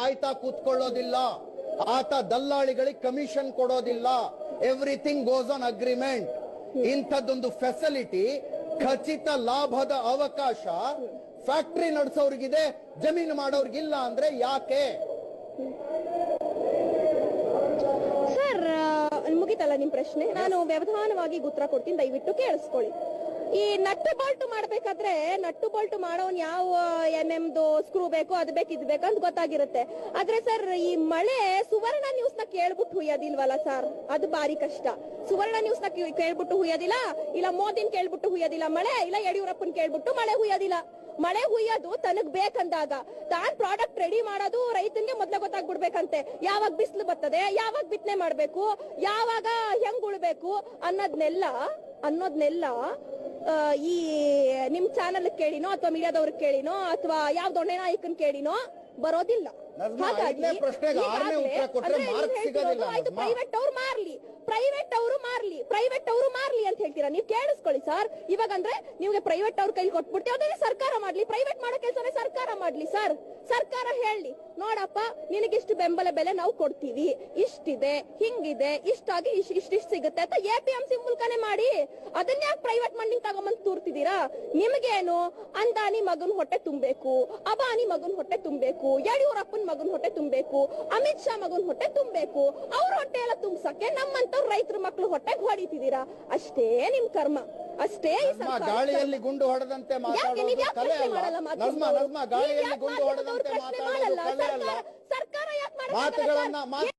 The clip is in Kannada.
ಕಾಯ್ತಾ ಕೂತ್ಕೊಳ್ಳೋದಿಲ್ಲ. ಆತ ದಲ್ಲಾಳಿಗಳಿಗೆ ಕಮಿಷನ್ ಕೊಡೋದಿಲ್ಲ. ಎವ್ರಿಥಿಂಗ್ ಗೋಸ್ ಆನ್ ಅಗ್ರಿಮೆಂಟ್ ಇಂಥದ್ದೊಂದು ಫೆಸಿಲಿಟಿ ಖಚಿತ ಲಾಭದ ಅವಕಾಶ ಫ್ಯಾಕ್ಟರಿ ನಡೆಸೋರ್ಗಿದೆ, ಜಮೀನು ಮಾಡೋರ್ಗಿಲ್ಲ ಅಂದ್ರೆ ಯಾಕೆ? ಸರ್ ಮುಗೀತಲ್ಲ ನಿಮ್ ಪ್ರಶ್ನೆ? ನಾನು ವ್ಯವಧಾನವಾಗಿ ಉತ್ತರ ಕೊಡ್ತೀನಿ, ದಯವಿಟ್ಟು ಕೇಳಿಸ್ಕೊಳ್ಳಿ. ಈ ನಟ್ಟು ಬಾಲ್ಟು ಮಾಡ್ಬೇಕಾದ್ರೆ ನಟ್ಟು ಬಾಲ್ಟು ಮಾಡೋನ್ ಯಾವ ಎಂ ಎಂದು ಸ್ಕ್ರೂ ಬೇಕು ಅದು ಬೇಕು ಇದ್ ಬೇಕು ಅಂತ ಗೊತ್ತಾಗಿರುತ್ತೆ. ಆದ್ರೆ ಸರ್, ಈ ಮಳೆ ಸುವರ್ಣ ನ್ಯೂಸ್ನ ಕೇಳ್ಬಿಟ್ಟು ಹುಯ್ಯೋದಿಲ್ವಲ್ಲ ಸರ್? ಅದು ಬಾರಿ ಕಷ್ಟ. ಸುವರ್ಣ ನ್ಯೂಸ್ನ ಕೇಳ್ಬಿಟ್ಟು ಹುಯ್ಯೋದಿಲ್ಲ? ಇಲ್ಲ ಮೋದಿನ್ ಕೇಳ್ಬಿಟ್ಟು ಹುಯ್ಯೋದಿಲ್ಲ ಮಳೆ? ಇಲ್ಲ ಯಡಿಯೂರಪ್ಪನ್ ಕೇಳ್ಬಿಟ್ಟು ಮಳೆ ಹುಯ್ಯೋದಿಲ್ಲ. ಮಳೆ ಹುಯ್ಯೋದು ತನಗ್ ಬೇಕಂದಾಗ. ತಾನ್ ಪ್ರಾಡಕ್ಟ್ ರೆಡಿ ಮಾಡೋದು ರೈತನ್ಗೆ ಮೊದ್ಲ ಗೊತ್ತಾಗ್ಬಿಡ್ಬೇಕಂತೆ. ಯಾವಾಗ ಬಿಸಿಲು ಬರ್ತದೆ? ಯಾವಾಗ ಬಿತ್ತನೆ ಮಾಡ್ಬೇಕು? ಯಾವಾಗ ಹೆಂಗ್ ಉಳ್ಬೇಕು? ಅನ್ನೋದ್ನೆಲ್ಲ ಅನ್ನೋದ್ನೆಲ್ಲ ಈ ನಿಮ್ ಚಾನಲ್ ಕೇಳಿನೋ ಅಥವಾ ಮೀಡಿಯಾದವ್ರಿಗೆ ಕೇಳಿನೋ ಅಥವಾ ಯಾವ ದೊಣ್ಣೆ ನಾಯಕನ್ ಕೇಳಿನೋ ಬರೋದಿಲ್ಲ. ಹಾಗಾಗಿ ನಜ್ಮಾ. ಪ್ರೈವೇಟ್ ಅವ್ರು ಮಾರ್ಲಿ ಪ್ರೈವೇಟ್ ಅವರು ಮಾರ್ಲಿ ಪ್ರೈವೇಟ್ ಅವರು ಮಾರ್ಲಿ ಅಂತ ಹೇಳ್ತೀರಾ? ನೀವು ಕೇಳಿಸ್ಕೊಳ್ಳಿ ಸರ್ ಇವಾಗ ಅಂದ್ರೆ ನಿಮ್ಗೆ ಪ್ರೈವೇಟ್ ಅವ್ರ ಕೈಲಿ ಕೊಟ್ಬಿಡ್ತೀವಿ ಅದನ್ನೇ ಸರ್ಕಾರ ಮಾಡ್ಲಿ. ಪ್ರೈವೇಟ್ ಮಾಡೋ ಕೆಲಸನೇ ಸರ್ಕಾರ ಮಾಡ್ಲಿ ಸರ್ ಸರ್ಕಾರ ಹೇಳಿ ನೋಡಪ್ಪ ನಿನಗಿಷ್ಟು ಬೆಂಬಲ ಬೆಲೆ ನಾವು ಕೊಡ್ತೀವಿ. ಇಷ್ಟಿದೆ ಹಿಂಗಿದೆ ಇಷ್ಟಾಗಿ ಇಷ್ಟ ಇಷ್ಟಿಷ್ಟು ಸಿಗುತ್ತೆ ಅಂತ ಎ ಪಿ ಎಂ ಸಿ ಮೂಲಕನೇ ಮಾಡಿ. ಅದನ್ನ ಯಾಕೆ ಪ್ರೈವೇಟ್ ಮಂಡಿಂಗ್ ತಗೊಂಬಂದ್ ತೂರ್ತಿದ್ದೀರಾ? ನಿಮಗೇನು? ಅಂದಾನಿ ಮಗನ್ ಹೊಟ್ಟೆ ತುಂಬಬೇಕು ಅಬಾನಿ ಮಗನ್ ಹೊಟ್ಟೆ ತುಂಬಬೇಕು ಯಡಿಯೂರಪ್ಪನ್ ಮಗನ್ ಹೊಟ್ಟೆ ತುಂಬಬೇಕು ಅಮಿತ್ ಶಾ ಮಗನ್ ಹೊಟ್ಟೆ ತುಂಬಬೇಕು. ಅವ್ರ ಹೊಟ್ಟೆ ಎಲ್ಲ ತುಂಬಸಕ್ಕೆ ನಮ್ಮಂತವ್ರ ರೈತರ ಮಕ್ಳು ಹೊಟ್ಟೆ ಹೊಡಿತಿದ್ದೀರಾ? ಅಷ್ಟೇ ನಿಮ್ ಕರ್ಮ. ಅಷ್ಟೇ ಗಾಳಿಯಲ್ಲಿ ಗುಂಡು ಹೊಡೆದಂತೆ ಮಾತಾಡೋದು ಗಾಳಿಯಲ್ಲಿ ಗುಂಡು ಹೊಡೆದಂತೆ ಮಾತಾಡೋದು ಅಲ್ಲ ಮಾತುಗಳನ್ನ ಮಾತ್-